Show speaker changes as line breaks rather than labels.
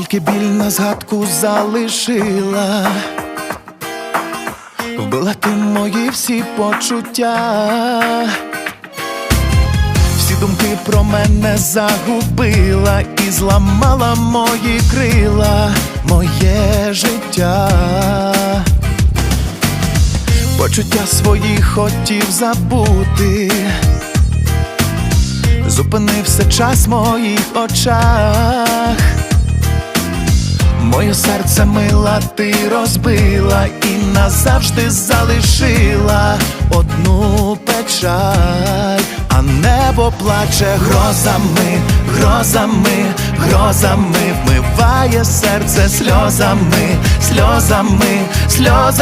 біль на згадку залишила. Вбила ти мої всі почуття. Всі думки про мене загубила і зламала мої крила, моє життя. Почуття свої хотів забути. Зупинився час моїх очах. Моє серце мила ти розбила і назавжди залишила одну печаль, а небо плаче грозами, грозами, грозами, вмиває серце сльозами, сльозами, сльозами.